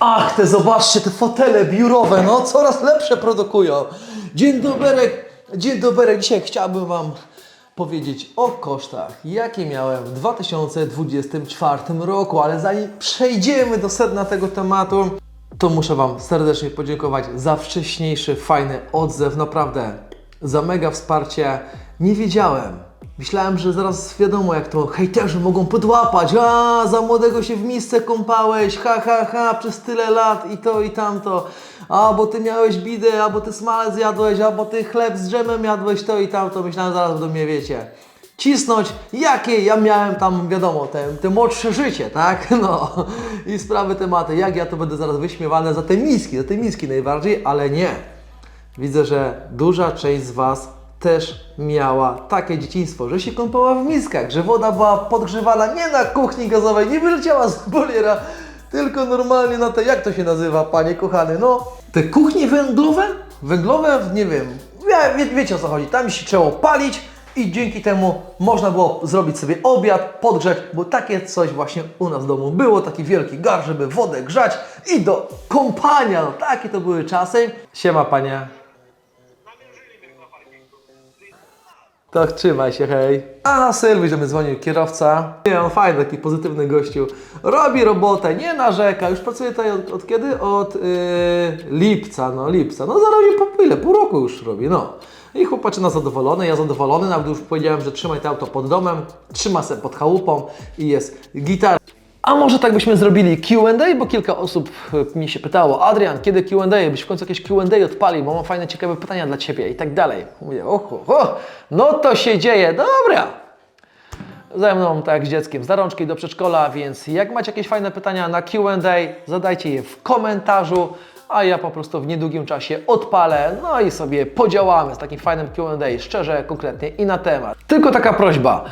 Ach, te zobaczcie, te fotele biurowe, no coraz lepsze produkują. Dzień doberek, dzień doberek. Dzisiaj chciałbym Wam powiedzieć o kosztach, jakie miałem w 2024 roku, ale zanim przejdziemy do sedna tego tematu, to muszę Wam serdecznie podziękować za wcześniejszy, fajny odzew. Naprawdę, za mega wsparcie. Nie wiedziałem. Myślałem, że zaraz wiadomo, jak to hejterzy mogą podłapać. A, za młodego się w misce kąpałeś, ha, ha, ha, przez tyle lat i to i tamto. A, bo ty miałeś bidę, albo ty smalec jadłeś, albo ty chleb z dżemem jadłeś, to i tamto. Myślałem, zaraz do mnie wiecie cisnąć, jakie ja miałem tam, wiadomo, te, te młodsze życie, tak? No i sprawy, tematy, jak ja to będę zaraz wyśmiewany za te miski, za te miski najbardziej, ale nie. Widzę, że duża część z Was też miała takie dzieciństwo, że się kąpała w miskach, że woda była podgrzewana nie na kuchni gazowej, nie wyleciała z boliera, tylko normalnie na te, jak to się nazywa, panie kochany, no, te kuchnie węglowe? Węglowe, nie wiem, wie, wie, wiecie o co chodzi, tam się trzeba palić, i dzięki temu można było zrobić sobie obiad, podgrzać, bo takie coś właśnie u nas w domu było, taki wielki gar, żeby wodę grzać i do kąpania. No takie to były czasy. Siema panie. Tak, trzymaj się, hej. A, Sylwii, że mi dzwonił kierowca. Nie, on fajny, taki pozytywny gościu. Robi robotę, nie narzeka. Już pracuje tutaj od, od kiedy? Od yy, lipca, no lipca. No zarobił po ile? Pół roku już robi, no. I chłopaczyna zadowolony, ja zadowolony, nawet już powiedziałem, że trzymaj to auto pod domem, trzyma se pod chałupą i jest gitara. A może tak byśmy zrobili Q&A, bo kilka osób e, mi się pytało, Adrian, kiedy Q&A, byś w końcu jakieś Q&A odpalił, bo mam fajne, ciekawe pytania dla Ciebie i tak dalej. Mówię, oho, o, no to się dzieje, dobra. Ze mną tak jak z dzieckiem, z rączki do przedszkola, więc jak macie jakieś fajne pytania na Q&A, zadajcie je w komentarzu, a ja po prostu w niedługim czasie odpalę, no i sobie podziałamy z takim fajnym Q&A, szczerze, konkretnie i na temat. Tylko taka prośba,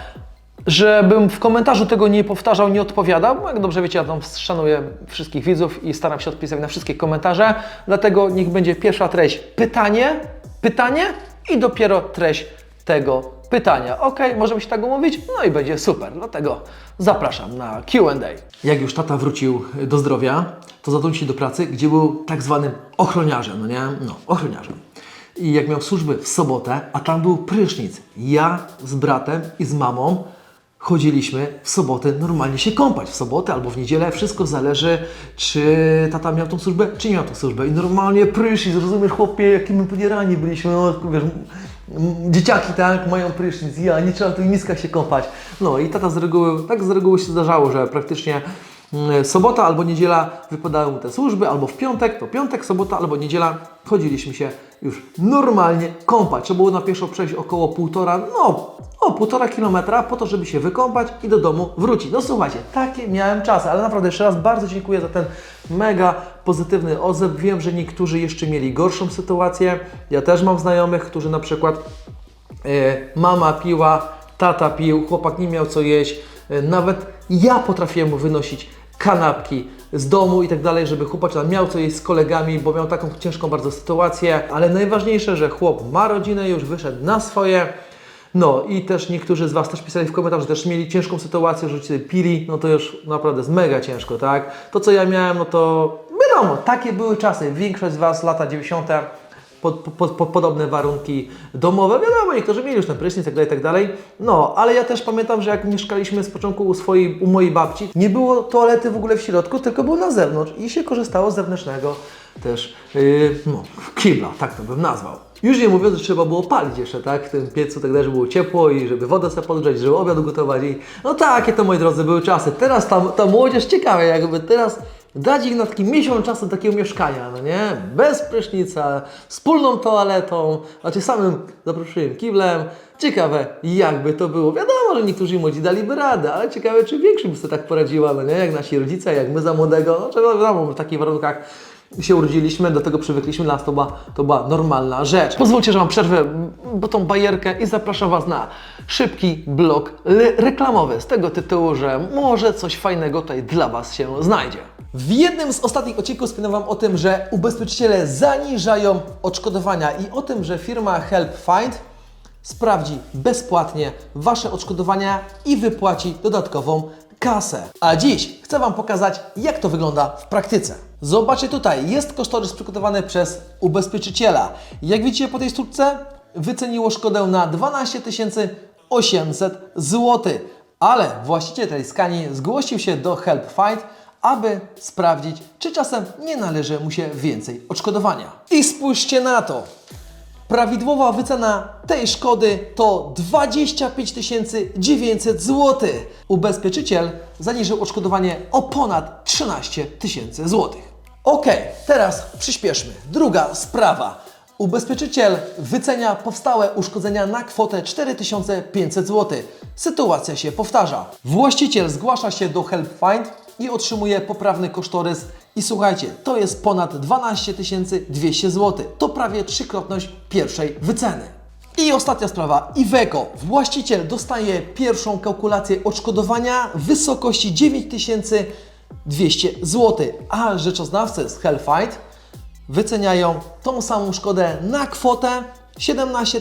żebym w komentarzu tego nie powtarzał, nie odpowiadał, bo jak dobrze wiecie, ja tam szanuję wszystkich widzów i staram się odpisać na wszystkie komentarze, dlatego niech będzie pierwsza treść pytanie, pytanie i dopiero treść tego pytania. Ok, możemy się tak umówić? No i będzie super, dlatego zapraszam na Q&A. Jak już tata wrócił do zdrowia, to zaczął się do pracy, gdzie był tak zwanym ochroniarzem, no nie? No, ochroniarzem. I jak miał służby w sobotę, a tam był prysznic, ja z bratem i z mamą chodziliśmy w sobotę normalnie się kąpać. W sobotę albo w niedzielę. Wszystko zależy, czy tata miał tą służbę, czy nie miał tą służbę. I normalnie prysznic, rozumiesz chłopie, jakim my podierani byliśmy, no, wiesz, dzieciaki tak, mają prysznic, ja nie trzeba w tych miskach się kąpać. No i tata z reguły, tak z reguły się zdarzało, że praktycznie sobota albo niedziela wypadały mu te służby, albo w piątek, to piątek, sobota albo niedziela chodziliśmy się już normalnie kąpać. Trzeba było na pieszo przejść około półtora, no o półtora kilometra po to, żeby się wykąpać i do domu wrócić. No słuchajcie, takie miałem czasy, ale naprawdę jeszcze raz bardzo dziękuję za ten mega pozytywny odzew. Wiem, że niektórzy jeszcze mieli gorszą sytuację. Ja też mam znajomych, którzy na przykład e, mama piła, tata pił, chłopak nie miał co jeść. E, nawet ja potrafiłem wynosić kanapki z domu i tak dalej, żeby chłopak miał co jeść z kolegami, bo miał taką ciężką bardzo sytuację. Ale najważniejsze, że chłop ma rodzinę, już wyszedł na swoje. No i też niektórzy z Was też pisali w komentarzu, że też mieli ciężką sytuację, że pili, no to już naprawdę jest mega ciężko, tak? To co ja miałem, no to wiadomo, takie były czasy. Większość z Was lata 90 pod, pod, pod, podobne warunki domowe. Wiadomo, niektórzy mieli już ten prysznic, tak dalej, tak dalej. No, ale ja też pamiętam, że jak mieszkaliśmy z początku u swojej, u mojej babci, nie było toalety w ogóle w środku, tylko było na zewnątrz i się korzystało z zewnętrznego też, yy, no, kibla, tak to bym nazwał. Już nie mówiąc, że trzeba było palić jeszcze, tak, w tym piecu, tak dalej, żeby było ciepło i żeby wodę sobie podgrzać, żeby obiad gotować i no takie to, moi drodzy, były czasy. Teraz ta, ta młodzież ciekawe, jakby teraz dać ich na taki miesiąc czasu takiego mieszkania, no nie? Bez prysznica, wspólną toaletą, znaczy samym zaproszeniem kiblem. Ciekawe, jakby to było. Wiadomo, że niektórzy młodzi daliby radę, ale ciekawe, czy większość by sobie tak poradziła, no nie? Jak nasi rodzice, jak my za młodego, no trzeba wiadomo, w takich warunkach się urodziliśmy, do tego przywykliśmy, nas to była, to była normalna rzecz. Pozwólcie, że mam przerwę, bo tą bajerkę i zapraszam Was na szybki blok reklamowy z tego tytułu, że może coś fajnego tutaj dla Was się znajdzie. W jednym z ostatnich odcinków wspominam Wam o tym, że ubezpieczyciele zaniżają odszkodowania i o tym, że firma Help Find sprawdzi bezpłatnie Wasze odszkodowania i wypłaci dodatkową kasę. A dziś chcę Wam pokazać, jak to wygląda w praktyce. Zobaczcie tutaj, jest kosztorys przygotowany przez ubezpieczyciela. Jak widzicie po tej sztuczce, wyceniło szkodę na 12 800 zł. Ale właściciel tej skani zgłosił się do Help Fight, aby sprawdzić, czy czasem nie należy mu się więcej odszkodowania. I spójrzcie na to. Prawidłowa wycena tej szkody to 25 900 zł. Ubezpieczyciel zaniżył odszkodowanie o ponad 13 tysięcy złotych. Ok, teraz przyspieszmy. Druga sprawa. Ubezpieczyciel wycenia powstałe uszkodzenia na kwotę 4500 zł. Sytuacja się powtarza. Właściciel zgłasza się do Help Find i otrzymuje poprawny kosztorys. I słuchajcie, to jest ponad 12 200 zł. To prawie trzykrotność pierwszej wyceny. I ostatnia sprawa, Iveco. Właściciel dostaje pierwszą kalkulację odszkodowania w wysokości 9200 zł, a rzeczoznawcy z Hellfight wyceniają tą samą szkodę na kwotę 17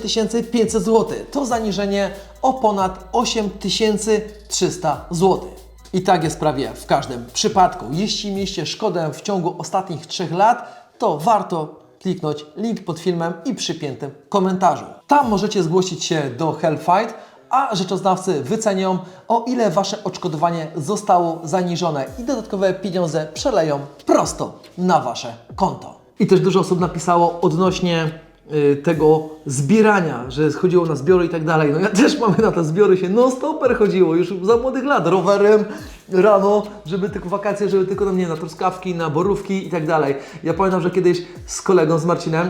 500 zł. To zaniżenie o ponad 8300 zł. I tak jest prawie w każdym przypadku. Jeśli mieliście szkodę w ciągu ostatnich 3 lat, to warto kliknąć link pod filmem i przypiętym komentarzu. Tam możecie zgłosić się do Hellfight, a rzeczoznawcy wycenią, o ile Wasze odszkodowanie zostało zaniżone i dodatkowe pieniądze przeleją prosto na Wasze konto. I też dużo osób napisało odnośnie tego zbierania, że chodziło na zbiory i tak dalej. No ja też mamy na te zbiory się no stoper chodziło już za młodych lat, rowerem rano, żeby tylko wakacje, żeby tylko na mnie na truskawki, na borówki i tak dalej. Ja pamiętam, że kiedyś z kolegą, z Marcinem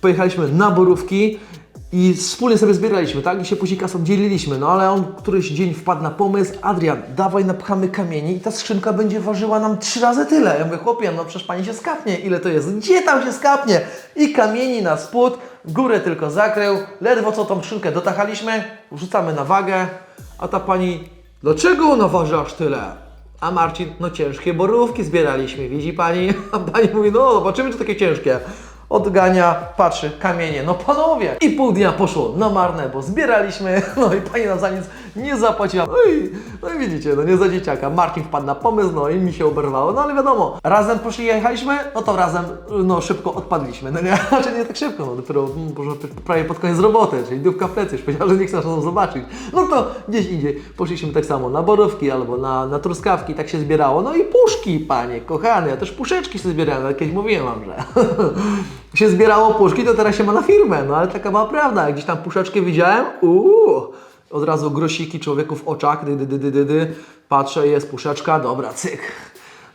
pojechaliśmy na borówki i wspólnie sobie zbieraliśmy, tak? I się później kasą dzieliliśmy, no ale on któryś dzień wpadł na pomysł, Adrian, dawaj napchamy kamieni i ta skrzynka będzie ważyła nam trzy razy tyle. Ja mówię, chłopie, no przecież pani się skapnie, ile to jest? Gdzie tam się skapnie? I kamieni na spód, górę tylko zakrył, ledwo co tą skrzynkę dotachaliśmy, wrzucamy na wagę, a ta pani, dlaczego ona waży aż tyle? A Marcin, no ciężkie borówki zbieraliśmy, widzi pani? A pani mówi, no zobaczymy, czy takie ciężkie odgania, patrzy, kamienie, no panowie! I pół dnia poszło na marne, bo zbieraliśmy, no i pani nam za nic nie zapłaciła. No i, no i widzicie, no nie za dzieciaka. Marcin wpadł na pomysł, no i mi się oberwało, no ale wiadomo, razem poszli jechaliśmy, no to razem, no szybko odpadliśmy, no nie, znaczy nie tak szybko, no dopiero mm, może prawie pod koniec roboty, czyli dupka w plecy, już powiedział, że nie chce nas zobaczyć. No to gdzieś indziej poszliśmy tak samo na borówki albo na, na truskawki, tak się zbierało, no i puszki, panie, kochane, ja też puszeczki sobie zbierałem, jak kiedyś mówiłem wam, że się zbierało puszki, to teraz się ma na firmę, no ale taka była prawda, jak gdzieś tam puszeczkę widziałem, uuu, od razu grosiki człowieku w oczach, dy, dy, dy, dy, dy, patrzę, jest puszeczka, dobra, cyk,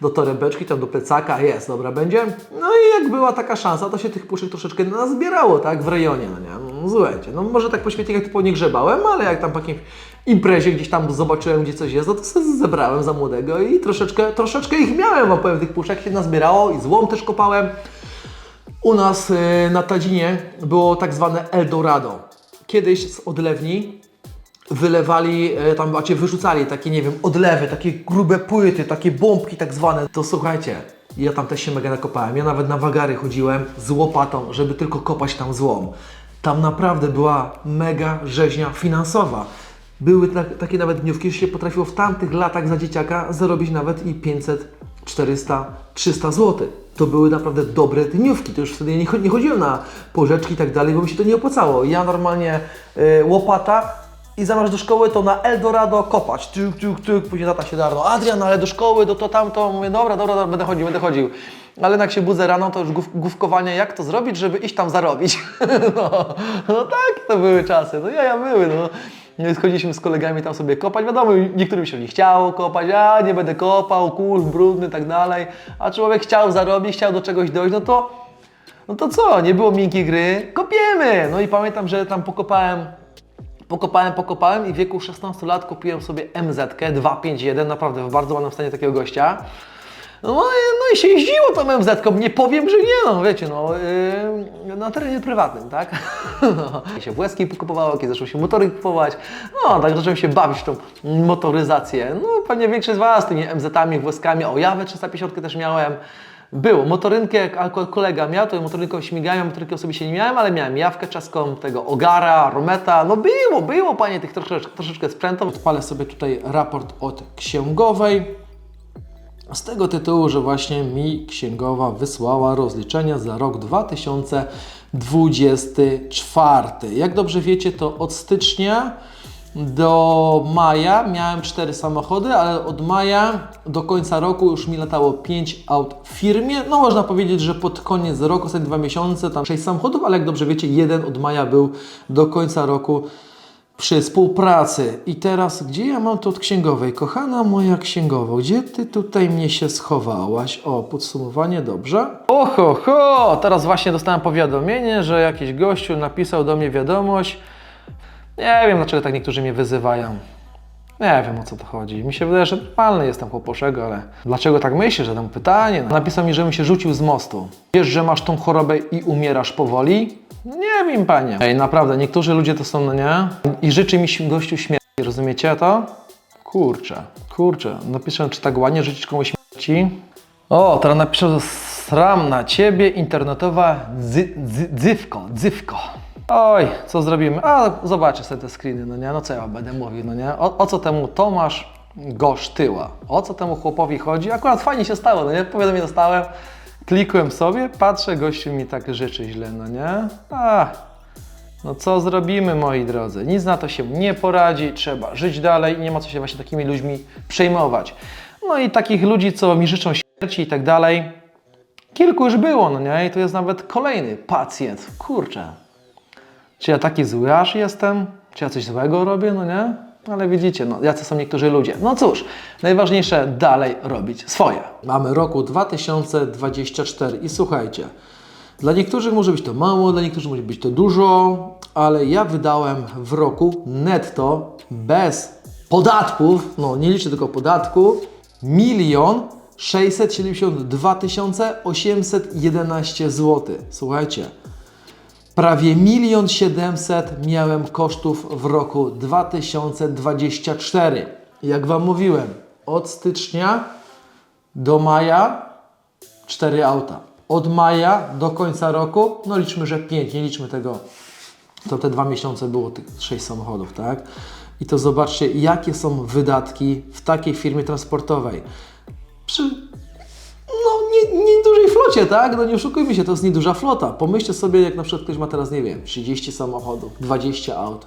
do torebeczki, tam do plecaka, jest, dobra, będzie. No i jak była taka szansa, to się tych puszek troszeczkę nazbierało, tak, w rejonie, no nie, no, słuchajcie, no może tak po śmietnikach typu nie grzebałem, ale jak tam po jakimś imprezie gdzieś tam zobaczyłem, gdzie coś jest, no to sobie zebrałem za młodego i troszeczkę, troszeczkę ich miałem, wam powiem, tych puszek się nazbierało i złom też kopałem. U nas y, na Tadzinie było tak zwane Eldorado. Kiedyś z odlewni wylewali, e, tam macie wyrzucali takie, nie wiem, odlewy, takie grube płyty, takie bombki tak zwane. To słuchajcie, ja tam też się mega nakopałem. Ja nawet na wagary chodziłem z łopatą, żeby tylko kopać tam złom. Tam naprawdę była mega rzeźnia finansowa. Były ta, takie nawet dniówki, że się potrafiło w tamtych latach za dzieciaka zarobić nawet i 500, 400, 300 zł. To były naprawdę dobre dniówki. To już wtedy nie chodziłem na porzeczki i tak dalej, bo mi się to nie opłacało. Ja normalnie y, łopata i zamiast do szkoły to na Eldorado kopać. Tuk, tuk, tuk. Później tata się darno. Adrian, ale do szkoły, do to tamto. Mówię, dobra, dobra, dobra, będę chodził, będę chodził. Ale jak się budzę rano, to już głów, główkowanie, jak to zrobić, żeby iść tam zarobić. no, no tak, to były czasy. No ja, ja były, no. No schodziliśmy z kolegami tam sobie kopać. Wiadomo, niektórym się nie chciało kopać, a nie będę kopał, kul, brudny tak dalej. A człowiek chciał zarobić, chciał do czegoś dojść, no to, no to co, nie było miękkiej gry, kopiemy. No i pamiętam, że tam pokopałem Pokopałem, pokopałem i w wieku 16 lat kupiłem sobie MZ 251, naprawdę w bardzo ładnym stanie takiego gościa. No, no i się jeździło tą MZ, nie powiem, że nie, no wiecie, no yy, na terenie prywatnym, tak? I się błęski pokupowało, kiedy zaczął się motory kupować, no tak zacząłem się bawić w tą motoryzację. No pewnie większość z Was tymi MZ-ami, błęskami, o Jawę 350 też miałem. Było. Motorynkę, jak kolega miał, to motorynką śmigałem, motorynką sobie się nie miałem, ale miałem jawkę czeską, tego Ogara, Rometa. No było, było, panie, tych troszeczkę, troszeczkę sprzętów. Odpalę sobie tutaj raport od księgowej. Z tego tytułu, że właśnie mi księgowa wysłała rozliczenia za rok 2024. Jak dobrze wiecie, to od stycznia do maja miałem cztery samochody, ale od maja do końca roku już mi latało 5 aut w firmie. No można powiedzieć, że pod koniec roku, ostatnie dwa miesiące, tam 6 samochodów, ale jak dobrze wiecie, jeden od maja był do końca roku przy współpracy. I teraz, gdzie ja mam to od księgowej? Kochana moja księgowo, gdzie ty tutaj mnie się schowałaś? O, podsumowanie, dobrze. Oho, ho! Teraz właśnie dostałem powiadomienie, że jakiś gościu napisał do mnie wiadomość. Nie wiem, dlaczego tak niektórzy mnie wyzywają. Nie wiem o co to chodzi. Mi się wydaje, że normalny jestem chłoposzego, ale dlaczego tak myślisz, tam pytanie? No. Napisał mi, żebym się rzucił z mostu. Wiesz, że masz tą chorobę i umierasz powoli? Nie wiem, panie. Ej, naprawdę, niektórzy ludzie to są, no nie? I życzy mi się gościu śmierci, rozumiecie to? Kurczę, kurczę. Napiszę, czy tak ładnie życzyć komuś śmierci? O, teraz napiszę, że sram na ciebie, internetowa dzy, dzy, dzywko, dzywko. Oj, co zrobimy? A, zobaczę sobie te screeny, no nie? No co ja będę mówił, no nie? O, o co temu Tomasz Gosz tyła? O co temu chłopowi chodzi? Akurat fajnie się stało, no nie? Powiadomienie dostałem, klikłem sobie, patrzę, gościu mi tak życzy źle, no nie? A, no co zrobimy, moi drodzy? Nic na to się nie poradzi, trzeba żyć dalej nie ma co się właśnie takimi ludźmi przejmować. No i takich ludzi, co mi życzą śmierci i tak dalej, kilku już było, no nie? I to jest nawet kolejny pacjent. Kurczę, czy ja taki zły aż jestem? Czy ja coś złego robię? No nie? Ale widzicie, no, jacy są niektórzy ludzie. No cóż, najważniejsze dalej robić swoje. Mamy roku 2024 i słuchajcie, dla niektórych może być to mało, dla niektórych może być to dużo, ale ja wydałem w roku netto bez podatków, no nie liczę tylko podatku, milion 672 811 zł. Słuchajcie, Prawie milion siedemset miałem kosztów w roku 2024. Jak Wam mówiłem, od stycznia do maja 4 auta. Od maja do końca roku, no liczmy, że 5, nie liczmy tego, to te dwa miesiące było tych 6 samochodów, tak? I to zobaczcie, jakie są wydatki w takiej firmie transportowej. Przy no, nie, nie dużej flocie, tak? No nie oszukujmy się, to jest nieduża flota. Pomyślcie sobie, jak na przykład ktoś ma teraz, nie wiem, 30 samochodów, 20 aut.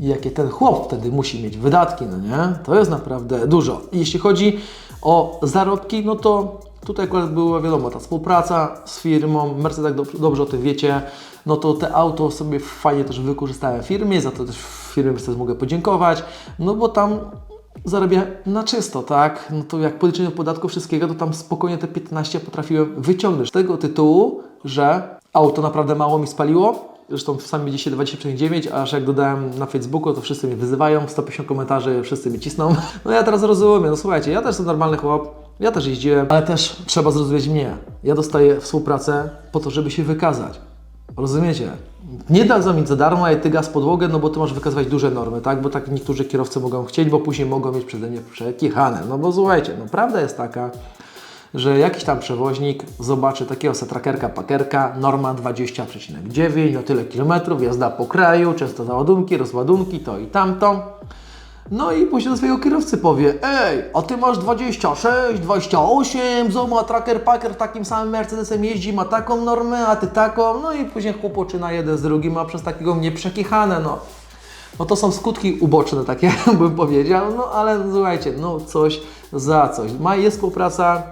Jakie ten chłop wtedy musi mieć wydatki, no nie? To jest naprawdę dużo. Jeśli chodzi o zarobki, no to tutaj akurat była wiadomo, ta współpraca z firmą, Mercedes, jak dobrze, dobrze o tym wiecie, no to te auto sobie fajnie też wykorzystałem w firmie, za to też firmie Mercedes mogę podziękować, no bo tam zarabia na czysto, tak? No to jak policzenie podatku wszystkiego, to tam spokojnie te 15 potrafiłem wyciągnąć. Z tego tytułu, że auto naprawdę mało mi spaliło. Zresztą sami widzicie 20,9, aż jak dodałem na Facebooku, to wszyscy mnie wyzywają, 150 komentarzy, wszyscy mnie cisną. No ja teraz rozumiem, no słuchajcie, ja też jestem normalny chłop, ja też jeździłem, ale też trzeba zrozumieć mnie. Ja dostaję współpracę po to, żeby się wykazać. Rozumiecie? Nie dadzą mi za darmo, a ty gaz podłogę, no bo ty masz wykazywać duże normy, tak? Bo tak niektórzy kierowcy mogą chcieć, bo później mogą mieć przeze mnie przekichane. No bo słuchajcie, no prawda jest taka, że jakiś tam przewoźnik zobaczy takiego setrakerka, pakerka, norma 20,9, no tyle kilometrów, jazda po kraju, często załadunki, rozładunki, to i tamto. No i później do swojego kierowcy powie, ej, a ty masz 26, 28, zobacz, tracker packer takim samym Mercedesem jeździ, ma taką normę, a ty taką, no i później chłopoczyna jeden z drugim, a przez takiego mnie przekichane, no. No to są skutki uboczne takie, bym powiedział, no ale słuchajcie, no coś za coś. Ma, jest współpraca,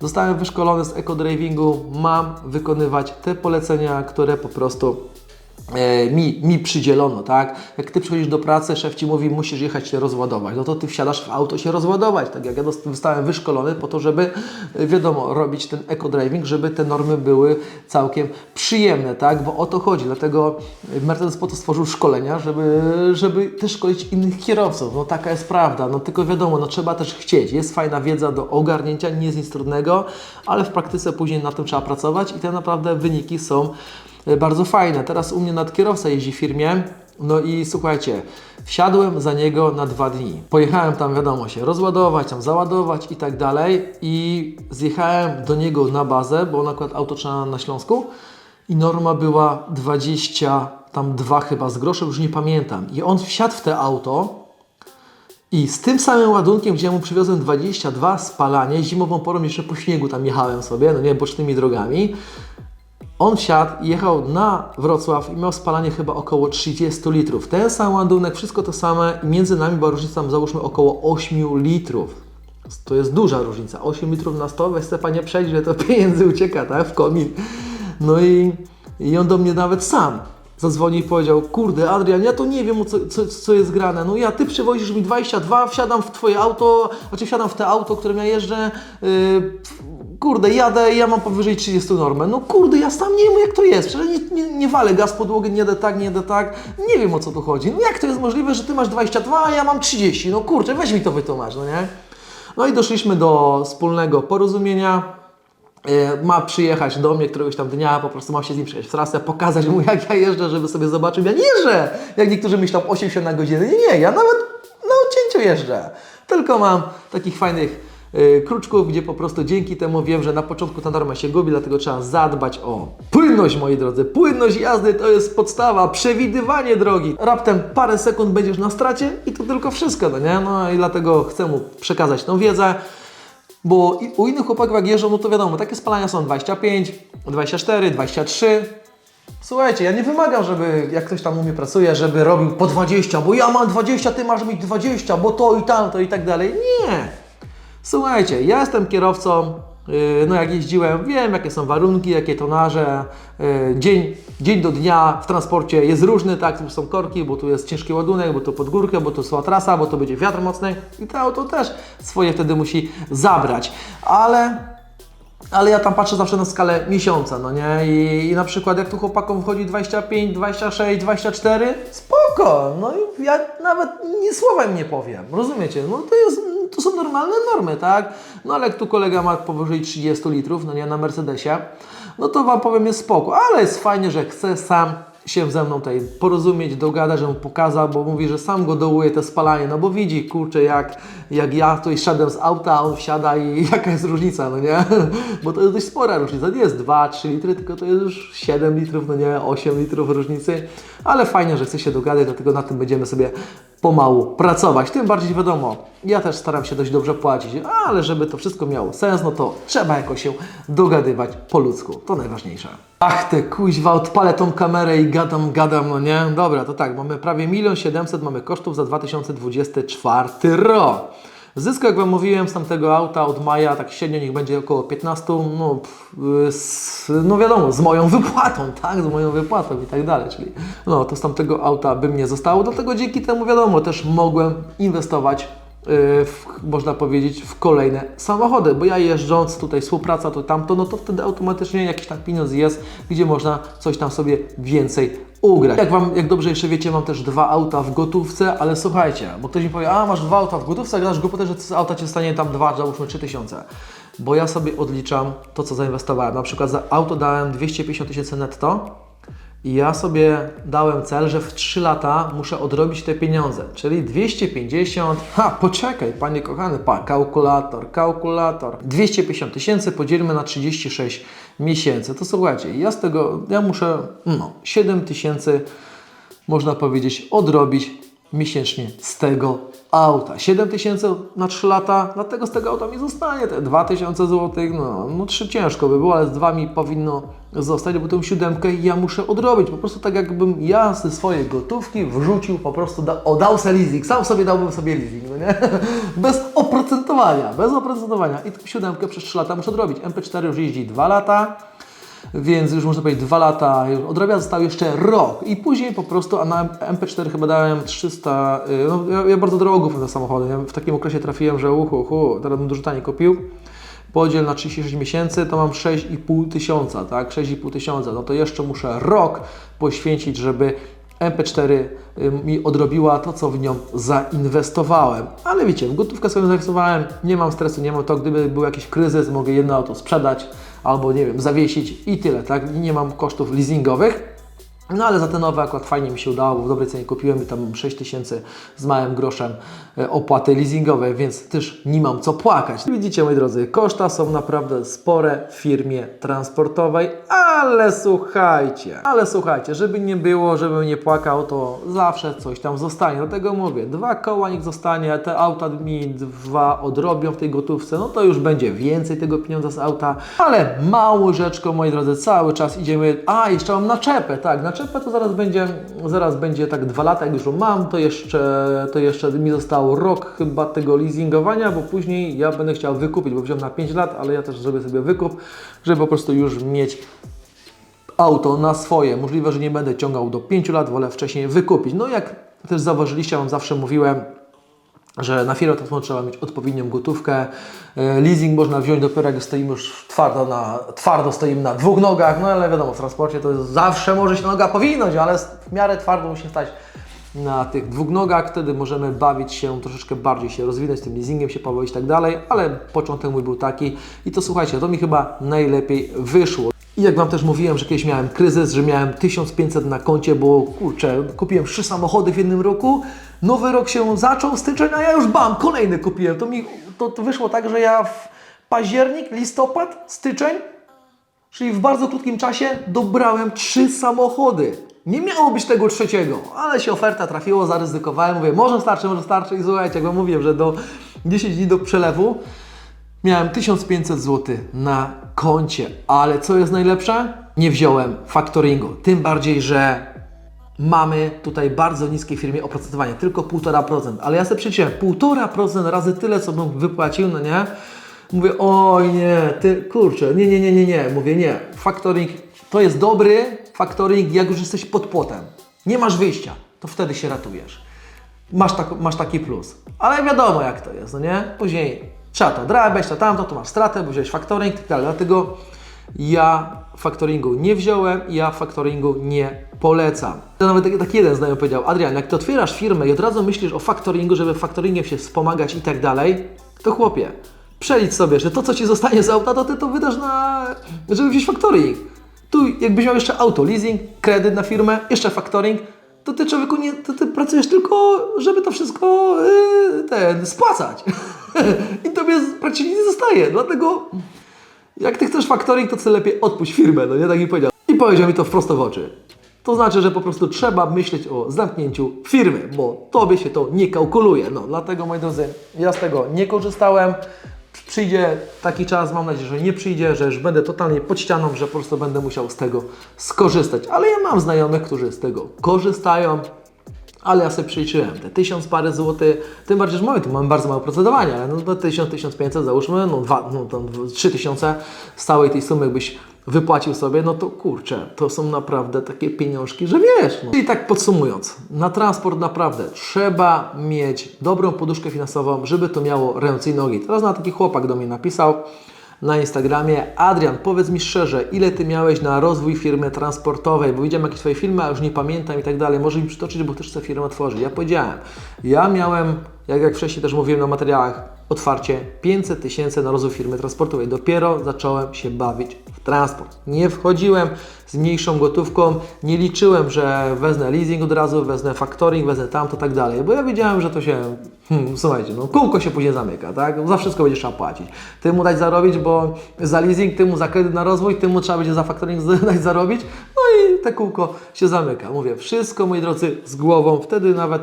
zostałem wyszkolony z eco-drivingu, mam wykonywać te polecenia, które po prostu mi, mi przydzielono, tak? Jak ty przychodzisz do pracy, szef ci mówi, musisz jechać się rozładować, no to ty wsiadasz w auto się rozładować, tak jak ja zostałem wyszkolony po to, żeby, e, wiadomo, robić ten eco-driving, żeby te normy były całkiem przyjemne, tak? Bo o to chodzi, dlatego Mercedes po to stworzył szkolenia, żeby, żeby też szkolić innych kierowców, no taka jest prawda, no tylko wiadomo, no trzeba też chcieć, jest fajna wiedza do ogarnięcia, nie jest nic trudnego, ale w praktyce później na tym trzeba pracować i te naprawdę wyniki są e, bardzo fajne. Teraz u mnie nadkierowca jeździ w firmie, no i słuchajcie, wsiadłem za niego na dwa dni. Pojechałem tam, wiadomo, się rozładować, tam załadować i tak dalej i zjechałem do niego na bazę, bo on akurat auto trzeba na Śląsku i norma była 20, tam dwa chyba z groszem, już nie pamiętam. I on wsiadł w te auto i z tym samym ładunkiem, gdzie ja mu przywiozłem 22 spalanie, zimową porą jeszcze po śniegu tam jechałem sobie, no nie, bocznymi drogami. On wsiadł i jechał na Wrocław i miał spalanie chyba około 30 litrów. Ten sam ładunek, wszystko to same między nami była różnica, tam załóżmy około 8 litrów. To jest duża różnica. 8 litrów na 100, weź Stefa nie przejdź, że to pieniędzy ucieka, tak, w komin. No i, i on do mnie nawet sam zadzwonił i powiedział, kurde Adrian, ja to nie wiem, co, co, co jest grane. No ja, ty przywozisz mi 22, wsiadam w twoje auto, znaczy wsiadam w te auto, którym ja jeżdżę, yy, kurde, jadę i ja mam powyżej 30 normę. No kurde, ja sam nie wiem jak to jest, przecież nie, nie, nie walę gaz podłogę, nie jadę tak, nie jadę tak, nie wiem o co tu chodzi. No jak to jest możliwe, że ty masz 22, a ja mam 30? No kurczę, weź mi to wytłumacz, no nie? No i doszliśmy do wspólnego porozumienia. E, Ma przyjechać do mnie któregoś tam dnia, po prostu mam się z nim przejść w trasę, pokazać mu jak ja jeżdżę, żeby sobie zobaczył. Ja nie jeżdżę, jak niektórzy myślą 80 na godzinę. Nie, nie, ja nawet na odcięciu jeżdżę. Tylko mam takich fajnych kruczków, gdzie po prostu dzięki temu wiem, że na początku ta norma się gubi, dlatego trzeba zadbać o płynność, moi drodzy. Płynność jazdy to jest podstawa, przewidywanie drogi. Raptem parę sekund będziesz na stracie i to tylko wszystko, no nie? No i dlatego chcę mu przekazać tą wiedzę. Bo u innych chłopaków jak jeżdżą, no to wiadomo, takie spalania są 25, 24, 23. Słuchajcie, ja nie wymagam, żeby jak ktoś tam u mnie pracuje, żeby robił po 20, bo ja mam 20, ty masz mieć 20, bo to i tamto i tak dalej. Nie. Słuchajcie, ja jestem kierowcą, yy, no jak jeździłem, wiem jakie są warunki, jakie tonaże, yy, dzień, dzień do dnia w transporcie jest różny, tak, tu są korki, bo tu jest ciężki ładunek, bo to pod górkę, bo to sła trasa, bo to będzie wiatr mocny i to auto też swoje wtedy musi zabrać, ale ale ja tam patrzę zawsze na skalę miesiąca, no nie? I, I na przykład jak tu chłopakom wchodzi 25, 26, 24, spoko, no i ja nawet ni słowem nie powiem, rozumiecie? No to jest, to są normalne normy, tak? No ale jak tu kolega ma powyżej 30 litrów, no nie, na Mercedesie, no to Wam powiem jest spoko, ale jest fajnie, że chce sam się ze mną tutaj porozumieć, dogadać, że mu pokazał, bo mówi, że sam go dołuje te spalanie, no bo widzi, kurczę, jak, jak ja tutaj szedłem z auta, on wsiada i jaka jest różnica, no nie? Bo to jest dość spora różnica, nie jest 2-3 litry, tylko to jest już 7 litrów, no nie, 8 litrów różnicy, ale fajnie, że chce się dogadać, dlatego na tym będziemy sobie pomału pracować, tym bardziej wiadomo, ja też staram się dość dobrze płacić, ale żeby to wszystko miało sens, no to trzeba jakoś się dogadywać po ludzku, to najważniejsze. Ach ty kuźwa, odpalę tą kamerę i gadam, gadam, no nie? Dobra, to tak, mamy prawie 1 700 mamy kosztów za 2024 rok. Zysku, jak Wam mówiłem, z tamtego auta od maja, tak średnio niech będzie około 15, no, pff, y, z, no wiadomo, z moją wypłatą, tak, z moją wypłatą i tak dalej, czyli no, to z tamtego auta by mnie zostało, dlatego dzięki temu, wiadomo, też mogłem inwestować y, w, można powiedzieć, w kolejne samochody, bo ja jeżdżąc tutaj współpraca to tamto, no to wtedy automatycznie jakiś tam pieniądz jest, gdzie można coś tam sobie więcej ugrać. Jak Wam, jak dobrze jeszcze wiecie, mam też dwa auta w gotówce, ale słuchajcie, bo ktoś mi powie, a masz dwa auta w gotówce, a gadasz głupotę, że z auta Cię stanie tam dwa, załóżmy 3000. Bo ja sobie odliczam to, co zainwestowałem. Na przykład za auto dałem 250 tysięcy netto, i ja sobie dałem cel, że w 3 lata muszę odrobić te pieniądze, czyli 250, ha, poczekaj, panie kochany, pa, kalkulator, kalkulator, 250 tysięcy podzielmy na 36 miesięcy, to słuchajcie, ja z tego, ja muszę, no, 7 tysięcy, można powiedzieć, odrobić miesięcznie z tego auta. 7 tysięcy na 3 lata, dlatego z tego auta mi zostanie te 2000 zł, no, no 3 ciężko by było, ale z 2 mi powinno zostać, bo tą siódemkę ja muszę odrobić. Po prostu tak jakbym ja ze swojej gotówki wrzucił, po prostu da, o, dał sobie leasing, sam sobie dałbym sobie leasing, no nie? Bez oprocentowania, bez oprocentowania. I tą siódemkę przez 3 lata muszę odrobić. MP4 już jeździ 2 lata, więc już można powiedzieć dwa lata już odrobia, został jeszcze rok i później po prostu, a na MP4 chyba dałem 300, y, no ja, ja bardzo drogo te samochody, ja w takim okresie trafiłem, że uhu, uhu, teraz bym dużo taniej kupił, podziel na 36 miesięcy, to mam 6,5 tysiąca, tak, 6,5 tysiąca, no to jeszcze muszę rok poświęcić, żeby MP4 y, mi odrobiła to, co w nią zainwestowałem. Ale wiecie, w gotówkę sobie zainwestowałem, nie mam stresu, nie mam to, gdyby był jakiś kryzys, mogę jedno auto sprzedać, albo nie wiem, zawiesić i tyle, tak? Nie mam kosztów leasingowych. No ale za te nowe akurat fajnie mi się udało, bo w dobrej cenie kupiłem i tam mam 6 tysięcy z małym groszem e, opłaty leasingowej, więc też nie mam co płakać. Widzicie moi drodzy, koszta są naprawdę spore w firmie transportowej, ale słuchajcie, ale słuchajcie, żeby nie było, żebym nie płakał, to zawsze coś tam zostanie. Dlatego mówię, dwa koła niech zostanie, te auta mi dwa odrobią w tej gotówce, no to już będzie więcej tego pieniądza z auta, ale małą rzeczką, moi drodzy, cały czas idziemy, a jeszcze mam naczepę, tak, naczepę to zaraz będzie, zaraz będzie tak dwa lata, jak już ją mam, to jeszcze, to jeszcze mi został rok chyba tego leasingowania, bo później ja będę chciał wykupić, bo wziąłem na 5 lat, ale ja też zrobię sobie wykup, żeby po prostu już mieć auto na swoje. Możliwe, że nie będę ciągał do 5 lat, wolę wcześniej wykupić. No jak też zauważyliście, Wam zawsze mówiłem, że na firmę to trzeba mieć odpowiednią gotówkę. E, Leasing można wziąć dopiero jak stoimy już twardo, na, twardo stoimy na dwóch nogach, no ale wiadomo, w transporcie to jest, zawsze może się noga powinąć, ale w miarę twardo musi stać na tych dwóch nogach, wtedy możemy bawić się, troszeczkę bardziej się rozwinąć, tym leasingiem się pobawić i tak dalej, ale początek mój był taki i to słuchajcie, to mi chyba najlepiej wyszło. I jak Wam też mówiłem, że kiedyś miałem kryzys, że miałem 1500 na koncie, bo kurczę, kupiłem trzy samochody w jednym roku, nowy rok się zaczął, styczeń, a ja już bam, kolejny kupiłem. To mi to, to wyszło tak, że ja w październik, listopad, styczeń, czyli w bardzo krótkim czasie dobrałem trzy samochody. Nie miało być tego trzeciego, ale się oferta trafiła, zaryzykowałem, mówię, może starczy, może starczy i słuchajcie, jak Wam mówiłem, że do 10 dni do przelewu Miałem 1500 zł na koncie, ale co jest najlepsze? Nie wziąłem faktoringu. Tym bardziej, że mamy tutaj bardzo niskie firmie oprocentowanie, tylko 1,5%. Ale ja sobie przeliczyłem 1,5% razy tyle, co bym wypłacił, no nie? Mówię, oj nie, ty, kurczę, nie, nie, nie, nie, nie. Mówię, nie, faktoring to jest dobry faktoring, jak już jesteś pod płotem. Nie masz wyjścia, to wtedy się ratujesz masz, tak, masz taki plus. Ale wiadomo jak to jest, no nie? Później trzeba to odrabiać, to tamto, tu masz stratę, bo wziąłeś faktoring i tak. Dlatego ja faktoringu nie wziąłem ja faktoringu nie polecam. To nawet taki, taki jeden znajomy powiedział, Adrian, jak ty otwierasz firmę i od razu myślisz o faktoringu, żeby faktoringiem się wspomagać i tak to chłopie, przelicz sobie, że to co Ci zostanie z auta, to Ty to wydasz na, żeby wziąć faktoring. Tu jakbyś miał jeszcze auto, leasing, kredyt na firmę, jeszcze faktoring, to ty człowieku nie, to ty pracujesz tylko, żeby to wszystko yy, ten, spłacać. I tobie praktycznie nie zostaje. Dlatego jak ty chcesz faktoring, to co lepiej odpuść firmę, no nie tak mi powiedział. I powiedział mi to wprost w oczy. To znaczy, że po prostu trzeba myśleć o zamknięciu firmy, bo tobie się to nie kalkuluje. No dlatego moi drodzy, ja z tego nie korzystałem. Przyjdzie taki czas, mam nadzieję, że nie przyjdzie, że już będę totalnie pod ścianą, że po prostu będę musiał z tego skorzystać. Ale ja mam znajomych, którzy z tego korzystają. Ale ja sobie przeliczyłem te 1000 parę złotych, tym bardziej, że mamy tu mamy bardzo mało procedowania, ale no to 1000, 1500 załóżmy, no, dwa, no tam 3000 z całej tej sumy byś wypłacił sobie, no to kurczę, to są naprawdę takie pieniążki, że wiesz. No. I tak podsumując, na transport naprawdę trzeba mieć dobrą poduszkę finansową, żeby to miało ręce i nogi. Teraz na taki chłopak do mnie napisał, na Instagramie. Adrian, powiedz mi szczerze, ile Ty miałeś na rozwój firmy transportowej? Bo widziałem jakieś Twoje filmy, a już nie pamiętam i tak dalej. Może mi przytoczyć, bo też chcę firmę otworzyć. Ja powiedziałem, ja miałem, jak, jak wcześniej też mówiłem na materiałach, otwarcie 500 tysięcy na rozwój firmy transportowej. Dopiero zacząłem się bawić w transport. Nie wchodziłem z mniejszą gotówką, nie liczyłem, że wezmę leasing od razu, wezmę factoring, wezmę tamto, tak dalej, bo ja wiedziałem, że to się, hmm, słuchajcie, no kółko się później zamyka, tak? Za wszystko będzie trzeba płacić. Ty mu dać zarobić, bo za leasing, ty mu za kredyt na rozwój, ty mu trzeba będzie za factoring dać zarobić, no i te kółko się zamyka. Mówię, wszystko, moi drodzy, z głową, wtedy nawet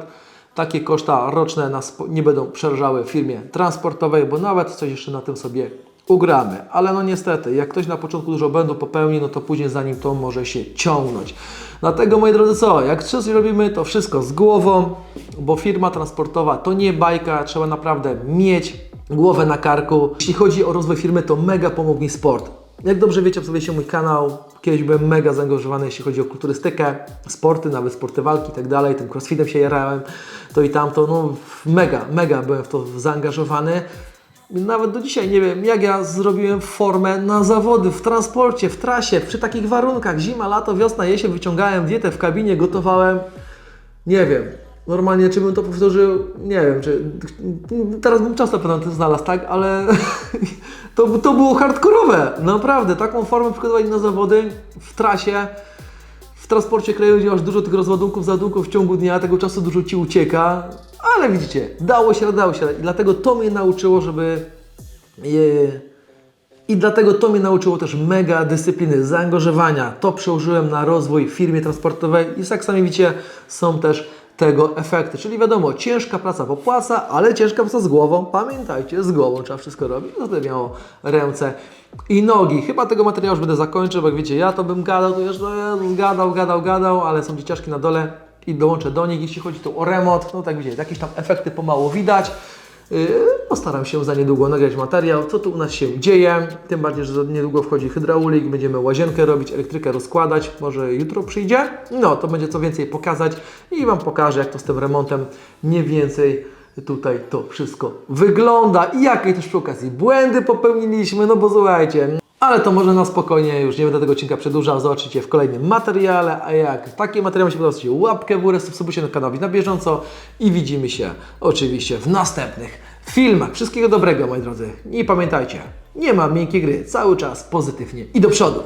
takie koszta roczne nas nie będą przerażały firmie transportowej, bo nawet coś jeszcze na tym sobie ugramy. Ale no niestety, jak ktoś na początku dużo błędu popełni, no to później za nim to może się ciągnąć. Dlatego moi drodzy co, jak coś robimy, to wszystko z głową, bo firma transportowa to nie bajka, trzeba naprawdę mieć głowę na karku. Jeśli chodzi o rozwój firmy, to mega pomógł mi sport. Jak dobrze wiecie, obserwujecie mój kanał, kiedyś byłem mega zaangażowany, jeśli chodzi o kulturystykę, sporty, nawet sporty walki i tak dalej, tym crossfitem się jarałem, to i tamto, no mega, mega byłem w to zaangażowany. Nawet do dzisiaj nie wiem, jak ja zrobiłem formę na zawody, w transporcie, w trasie, przy takich warunkach, zima, lato, wiosna, jesień, wyciągałem dietę w kabinie, gotowałem, nie wiem, Normalnie, czy bym to powtórzył, nie wiem, czy teraz bym często pewno to znalazł, tak, ale to, to było hardkorowe, naprawdę, taką formę przygotować na zawody w trasie, w transporcie krajowym, gdzie masz dużo tych rozładunków, załadunków w ciągu dnia, tego czasu dużo Ci ucieka, ale widzicie, dało się, dało się. I dlatego to mnie nauczyło, żeby je, i dlatego to mnie nauczyło też mega dyscypliny, zaangażowania. To przełożyłem na rozwój w firmie transportowej i jak sami widzicie, są też tego efekty. Czyli wiadomo, ciężka praca popłaca, ale ciężka praca z głową. Pamiętajcie, z głową trzeba wszystko robić. No to miało ręce i nogi. Chyba tego materiału już będę zakończył, bo jak wiecie, ja to bym gadał, to już no, gadał, gadał, gadał, ale są dzieciaczki na dole i dołączę do nich. Jeśli chodzi tu o remont, no tak widzicie, jakieś tam efekty pomału widać. Yy, Postaram się za niedługo nagrać materiał, co tu u nas się dzieje. Tym bardziej, że niedługo wchodzi hydraulik, będziemy łazienkę robić, elektrykę rozkładać. Może jutro przyjdzie. No, to będzie co więcej pokazać i Wam pokażę, jak to z tym remontem mniej więcej tutaj to wszystko wygląda i jakie też przy okazji błędy popełniliśmy. No bo słuchajcie, ale to może na spokojnie, już nie będę tego odcinka przedłużał, zobaczycie w kolejnym materiale, a jak takie materiały się podobają, zostawcie łapkę w górę, subskrybujcie na kanał na bieżąco i widzimy się oczywiście w następnych filmach. Wszystkiego dobrego moi drodzy i pamiętajcie, nie ma miękkiej gry, cały czas pozytywnie i do przodu.